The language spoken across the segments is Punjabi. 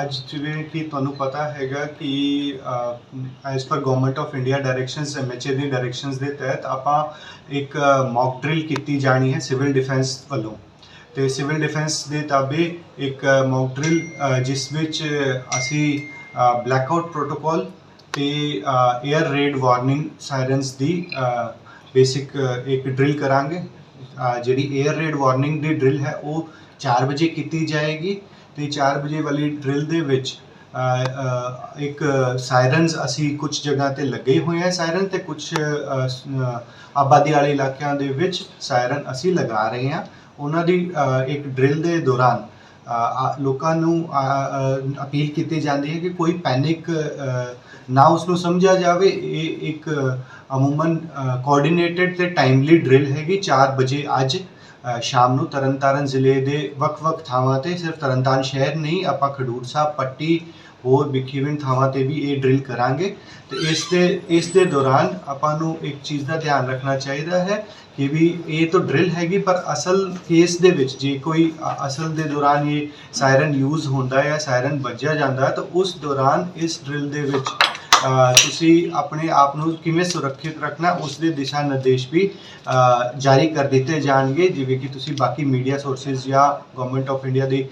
ਅੱਜ ਜਿਵੇਂ ਕਿ ਤੁਹਾਨੂੰ ਪਤਾ ਹੈਗਾ ਕਿ as per government of India directions MHA the directions ਦੇ ਤਹਿਤ ਆਪਾਂ ਇੱਕ ਮੌਕ ਡਰਿਲ ਕੀਤੀ ਜਾਣੀ ਹੈ ਸਿਵਲ ਡਿਫੈਂਸ ਵੱਲੋਂ। ਤੇ ਸਿਵਲ ਡਿਫੈਂਸ ਦੇ ਤਾਬੇ ਇੱਕ ਮੌਕ ਡਰਿਲ ਜਿਸ ਵਿੱਚ ਅਸੀਂ ਬਲੈਕਆਊਟ ਪ੍ਰੋਟੋਕਾਲ ਤੇ 에ਅਰ ਰੇਡ ਵਾਰਨਿੰਗ ਸਾਇਰਨਸ ਦੀ ਬੇਸਿਕ ਇੱਕ ਡਰਿਲ ਕਰਾਂਗੇ। ਜਿਹੜੀ 에ਅਰ ਰੇਡ ਵਾਰਨਿੰਗ ਦੀ ਡਰਿਲ ਹੈ ਉਹ 4 ਵਜੇ ਕੀਤੀ ਜਾਏਗੀ। ਤੇ 4 ਵਜੇ ਵਾਲੀ ਡਰਿਲ ਦੇ ਵਿੱਚ ਇੱਕ ਸਾਇਰਨਸ ਅਸੀਂ ਕੁਝ ਜਗ੍ਹਾ ਤੇ ਲੱਗੇ ਹੋਏ ਆ ਸਾਇਰਨ ਤੇ ਕੁਝ ਆਬਾਦੀ ਵਾਲੇ ਇਲਾਕਿਆਂ ਦੇ ਵਿੱਚ ਸਾਇਰਨ ਅਸੀਂ ਲਗਾ ਰਹੇ ਹਾਂ। ਉਹਨਾਂ ਦੀ ਇੱਕ ਡਰਿਲ ਦੇ ਦੌਰਾਨ ਲੋਕਾਂ ਨੂੰ ਅਪੀਲ ਕੀਤੀ ਜਾਂਦੀ ਹੈ ਕਿ ਕੋਈ ਪੈਨਿਕ ਨਾ ਉਸ ਨੂੰ ਸਮਝਿਆ ਜਾਵੇ। ਇਹ ਇੱਕ ਅਮੂਮਨ ਕੋਆਰਡੀਨੇਟਡ ਤੇ ਟਾਈਮਲੀ ਡਰਿਲ ਹੈਗੀ 4 ਵਜੇ ਅੱਜ। ਸ਼ਾਮ ਨੂੰ ਤਰਨਤਾਰਨ ਜ਼ਿਲ੍ਹੇ ਦੇ ਵੱਖ-ਵੱਖ ਥਾਵਾਂ ਤੇ ਸਿਰਫ ਤਰਨਤਾਰਨ ਸ਼ਹਿਰ ਨਹੀਂ, ਆਪਾਂ ਖਡੂਰ ਸਾਹਿਬ, ਪੱਟੀ, ਹੋਰ ਵਿਖੇਵਿੰਨ ਥਾਵਾਂ ਤੇ ਵੀ ਇਹ ਡਰਿਲ ਕਰਾਂਗੇ। ਤੇ ਇਸ ਦੇ ਇਸ ਦੇ ਦੌਰਾਨ ਆਪਾਂ ਨੂੰ ਇੱਕ ਚੀਜ਼ ਦਾ ਧਿਆਨ ਰੱਖਣਾ ਚਾਹੀਦਾ ਹੈ ਕਿ ਵੀ ਇਹ ਤਾਂ ਡਰਿਲ ਹੈਗੀ, ਪਰ ਅਸਲ ਕੇਸ ਦੇ ਵਿੱਚ ਜੇ ਕੋਈ ਅਸਲ ਦੇ ਦੌਰਾਨ ਇਹ ਸਾਇਰਨ ਯੂਜ਼ ਹੁੰਦਾ ਹੈ ਜਾਂ ਸਾਇਰਨ ਵੱਜਿਆ ਜਾਂਦਾ, ਤਾਂ ਉਸ ਦੌਰਾਨ ਇਸ ਡਰਿਲ ਦੇ ਵਿੱਚ ਤੁਸੀਂ ਆਪਣੇ ਆਪ ਨੂੰ ਕਿਵੇਂ ਸੁਰੱਖਿਅਤ ਰੱਖਣਾ, ਉਸ ਦੇ ਦਿਸ਼ਾ ਨਿਰਦੇਸ਼ ਵੀ ਜਾਰੀ ਕਰ ਦਿੱਤੇ ਜਾਣਗੇ। ਜਿਵੇਂ ਕਿ ਤੁਸੀਂ ਬਾਕੀ ਮੀਡੀਆ ਸੋਰਸਸ ਜਾਂ ਗਵਰਨਮੈਂਟ ਆਫ ਇੰਡੀਆ ਦੀ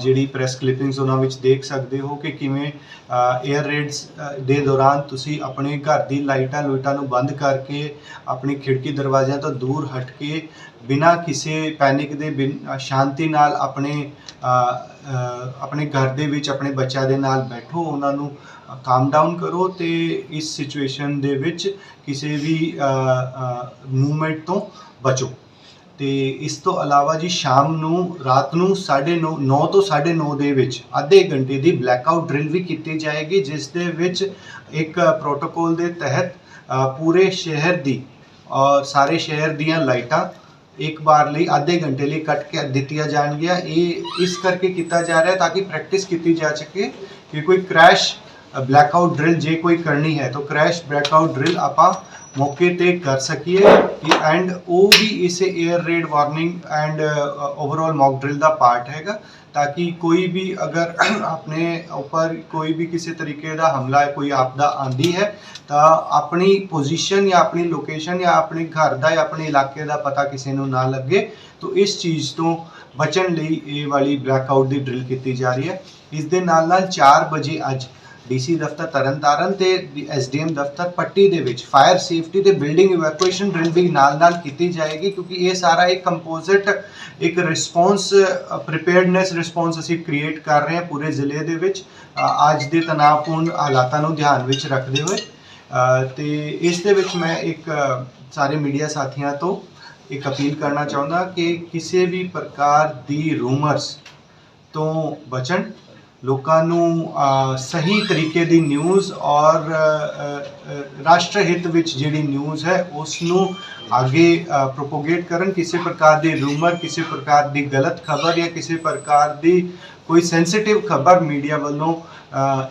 ਜਿਹੜੀ ਪ੍ਰੈਸ ਕਲਿੱਪਿੰਗਸ ਉਹਨਾਂ ਵਿੱਚ ਦੇਖ ਸਕਦੇ ਹੋ ਕਿ ਕਿਵੇਂ 에ਅਰ ਰੇਡਸ ਦੇ ਦੌਰਾਨ ਤੁਸੀਂ ਆਪਣੇ ਘਰ ਦੀ ਲਾਈਟਾਂ ਲੂਟਾਂ ਨੂੰ ਬੰਦ ਕਰਕੇ ਆਪਣੀ ਖਿੜਕੀ ਦਰਵਾਜ਼ਿਆਂ ਤੋਂ ਦੂਰ ਹਟ ਕੇ ਬਿਨਾਂ ਕਿਸੇ ਪੈਨਿਕ ਦੇ ਬਿਨ ਸ਼ਾਂਤੀ ਨਾਲ ਆਪਣੇ ਆਪਣੇ ਘਰ ਦੇ ਵਿੱਚ, ਆਪਣੇ ਬੱਚਿਆਂ ਦੇ ਨਾਲ ਬੈਠੋ, ਉਹਨਾਂ ਨੂੰ ਕਾਮ ਡਾਊਨ ਕਰੋ ਤੇ ਇਸ ਸਿਚੁਏਸ਼ਨ ਦੇ ਵਿੱਚ ਕਿਸੇ ਵੀ ਮੂਵਮੈਂਟ ਤੋਂ ਬਚੋ। ਤੇ ਇਸ ਤੋਂ ਇਲਾਵਾ ਜੀ, ਸ਼ਾਮ ਨੂੰ, ਰਾਤ ਨੂੰ 9:30 9 ਤੋਂ 9:30 ਦੇ ਵਿੱਚ ਅੱਧੇ ਘੰਟੇ ਦੀ ਬਲੈਕਆਊਟ ਡਰਿਲ ਵੀ ਕੀਤੀ ਜਾਏਗੀ, ਜਿਸ ਦੇ ਵਿੱਚ ਇੱਕ ਪ੍ਰੋਟੋਕੋਲ ਦੇ ਤਹਿਤ ਪੂਰੇ ਸ਼ਹਿਰ ਦੀ ਔਰ ਸਾਰੇ ਸ਼ਹਿਰ ਦੀਆਂ ਲਾਈਟਾਂ ਇੱਕ ਵਾਰ ਲਈ ਅੱਧੇ ਘੰਟੇ ਲਈ ਕੱਟ ਕੇ ਦਿੱਤੀਆਂ ਜਾਣਗੀਆਂ। ਇਹ ਇਸ ਕਰਕੇ ਕੀਤਾ ਜਾ ਰਿਹਾ ਤਾਂ ਕਿ ਪ੍ਰੈਕਟਿਸ ਕੀਤੀ ਜਾ ਸਕੇ ਕਿ ਕੋਈ ਕ੍ਰੈਸ਼ ਬਲੈਕਆਊਟ ਡਰਿਲ ਜੇ ਕੋਈ ਕਰਨੀ ਹੈ, ਤਾਂ ਕ੍ਰੈਸ਼ ਬਲੈਕਆਊਟ ਡਰਿਲ ਆਪਾਂ ਮੌਕੇ ਤੇ ਕਰ ਸਕੀਏ। ਐਂਡ ਉਹ ਵੀ ਇਸ air raid warning and overall mock drill the part ਹੈਗਾ। ਤਾਂ ਕਿ ਕੋਈ ਵੀ ਅਗਰ ਆਪਣੇ ਉੱਪਰ ਕੋਈ ਵੀ ਕਿਸੇ ਤਰੀਕੇ ਦਾ ਹਮਲਾ ਕੋਈ ਆਪਦਾ ਆਂਦੀ ਹੈ, ਤਾਂ ਆਪਣੀ ਪੋਜੀਸ਼ਨ ਜਾਂ ਆਪਣੀ ਲੋਕੇਸ਼ਨ ਜਾਂ ਆਪਣੇ ਘਰ ਦਾ ਜਾਂ ਆਪਣੇ ਇਲਾਕੇ ਦਾ ਪਤਾ ਕਿਸੇ ਨੂੰ ਨਾ ਲੱਗੇ, ਤਾਂ ਇਸ ਚੀਜ਼ ਤੋਂ ਬਚਣ ਲਈ ਇਹ ਵਾਲੀ ਬਲੈਕਆਊਟ ਦੀ ਡਰਿਲ ਕੀਤੀ ਜਾ ਰਹੀ ਹੈ। ਇਸ ਦੇ ਨਾਲ ਨਾਲ 4 ਵਜੇ ਅੱਜ ਡੀਸੀ ਦਫ਼ਤਰ ਤਰਨਤਾਰਨ ਤੇ ਐਸਡੀਐਮ ਦਫ਼ਤਰ ਪੱਟੀ ਦੇ ਵਿੱਚ ਫਾਇਰ ਸੇਫਟੀ ਤੇ ਬਿਲਡਿੰਗ ਇਵੈਕੂਏਸ਼ਨ ਡਰਿਲ ਵੀ ਨਾਲ-ਨਾਲ ਕੀਤੀ ਜਾਏਗੀ ਕਿਉਂਕਿ ਇਹ ਸਾਰਾ ਇੱਕ ਕੰਪੋਜ਼ਿਟ ਇੱਕ ਰਿਸਪੌਂਸ ਪ੍ਰੀਪੇਅਰਡਨੈਸ ਰਿਸਪੌਂਸ ਅਸੀਂ ਕ੍ਰੀਏਟ ਕਰ ਰਹੇ ਹਾਂ ਪੂਰੇ ਜ਼ਿਲ੍ਹੇ ਦੇ ਵਿੱਚ। ਅੱਜ ਦੇ ਤਣਾਅਪੂਰਨ ਹਾਲਾਤਾਂ ਨੂੰ ਧਿਆਨ ਵਿੱਚ ਰੱਖਦੇ ਹੋਏ। ਅ, ਤੇ ਇਸ ਦੇ ਵਿੱਚ ਮੈਂ ਇੱਕ ਸਾਰੇ ਮੀਡੀਆ ਸਾਥੀਆਂ ਤੋਂ ਇੱਕ ਅਪੀਲ ਕਰਨਾ ਚਾਹੁੰਦਾ ਕਿ ਕਿਸੇ ਵੀ ਪ੍ਰਕਾਰ ਦੀ ਰੂਮਰਸ ਤੋਂ ਬਚਣ। ਲੋਕਾਂ ਨੂੰ ਸਹੀ ਤਰੀਕੇ ਦੀ ਨਿਊਜ਼ ਔਰ ਰਾਸ਼ਟਰ ਹਿੱਤ ਵਿੱਚ ਜਿਹੜੀ ਨਿਊਜ਼ ਹੈ ਉਸ ਨੂੰ ਅੱਗੇ ਪ੍ਰੋਪੋਗੇਟ ਕਰਨ, ਕਿਸੇ ਪ੍ਰਕਾਰ ਦੀ ਰੂਮਰ ਕਿਸੇ ਪ੍ਰਕਾਰ ਦੀ ਗਲਤ ਖਬਰ ਜਾਂ ਕਿਸੇ ਪ੍ਰਕਾਰ ਦੀ ਕੋਈ ਸੈਂਸਿਟਿਵ ਖਬਰ ਮੀਡੀਆ ਵੱਲੋਂ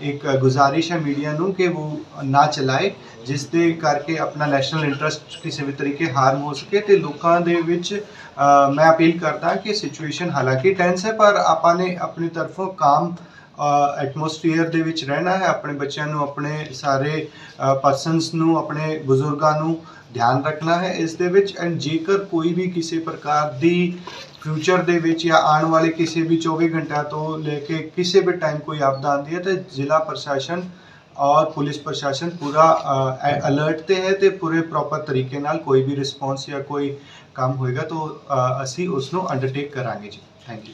ਇੱਕ ਗੁਜ਼ਾਰਿਸ਼ ਹੈ ਮੀਡੀਆ ਨੂੰ ਕਿ ਉਹ ਨਾ ਚਲਾਏ, ਜਿਸ ਦੇ ਕਰਕੇ ਆਪਣਾ ਨੈਸ਼ਨਲ ਇੰਟਰਸਟ ਕਿਸੇ ਵੀ ਤਰੀਕੇ ਹਾਰਮ ਹੋ ਸਕੇ ਤੇ ਲੋਕਾਂ ਦੇ ਵਿੱਚ ਮੈਂ ਅਪੀਲ ਕਰਦਾ ਕਿ ਸਿਚੁਏਸ਼ਨ ਹਾਲਾਂਕਿ ਟੈਂਸ ਹੈ, ਪਰ ਆਪਾਂ ਨੇ ਆਪਣੀ ਤਰਫੋਂ ਕਾਮ ਐਟਮੋਸਫੀਅਰ ਦੇ ਵਿੱਚ ਰਹਿਣਾ ਹੈ, ਆਪਣੇ ਬੱਚਿਆਂ ਨੂੰ, ਆਪਣੇ ਸਾਰੇ ਪਰਸਨਸ ਨੂੰ, ਆਪਣੇ ਬਜ਼ੁਰਗਾਂ ਨੂੰ ਧਿਆਨ ਰੱਖਣਾ ਹੈ। ਇਸ ਦੇ ਵਿੱਚ ਐਂਡ ਜੇਕਰ ਕੋਈ ਵੀ ਕਿਸੇ ਪ੍ਰਕਾਰ ਦੀ ਫਿਊਚਰ ਦੇ ਵਿੱਚ ਜਾਂ ਆਉਣ ਵਾਲੇ ਕਿਸੇ ਵੀ 24 ਘੰਟਿਆਂ ਤੋਂ ਲੈ ਕੇ ਕਿਸੇ ਵੀ ਟਾਈਮ ਕੋਈ ਆਪਦਾ ਆਉਂਦੀ ਹੈ, ਤਾਂ ਜ਼ਿਲ੍ਹਾ ਪ੍ਰਸ਼ਾਸਨ ਔਰ ਪੁਲਿਸ ਪ੍ਰਸ਼ਾਸਨ ਪੂਰਾ ਅਲਰਟ ਤੇ ਹੈ ਤੇ ਪੂਰੇ ਪ੍ਰੋਪਰ ਤਰੀਕੇ ਨਾਲ ਕੋਈ ਵੀ ਰਿਸਪੌਂਸ ਜਾਂ ਕੋਈ ਕੰਮ ਹੋਏਗਾ, ਤਾਂ ਅਸੀਂ ਉਸ ਨੂੰ ਅੰਡਰਟੇਕ ਕਰਾਂਗੇ ਜੀ। Thank you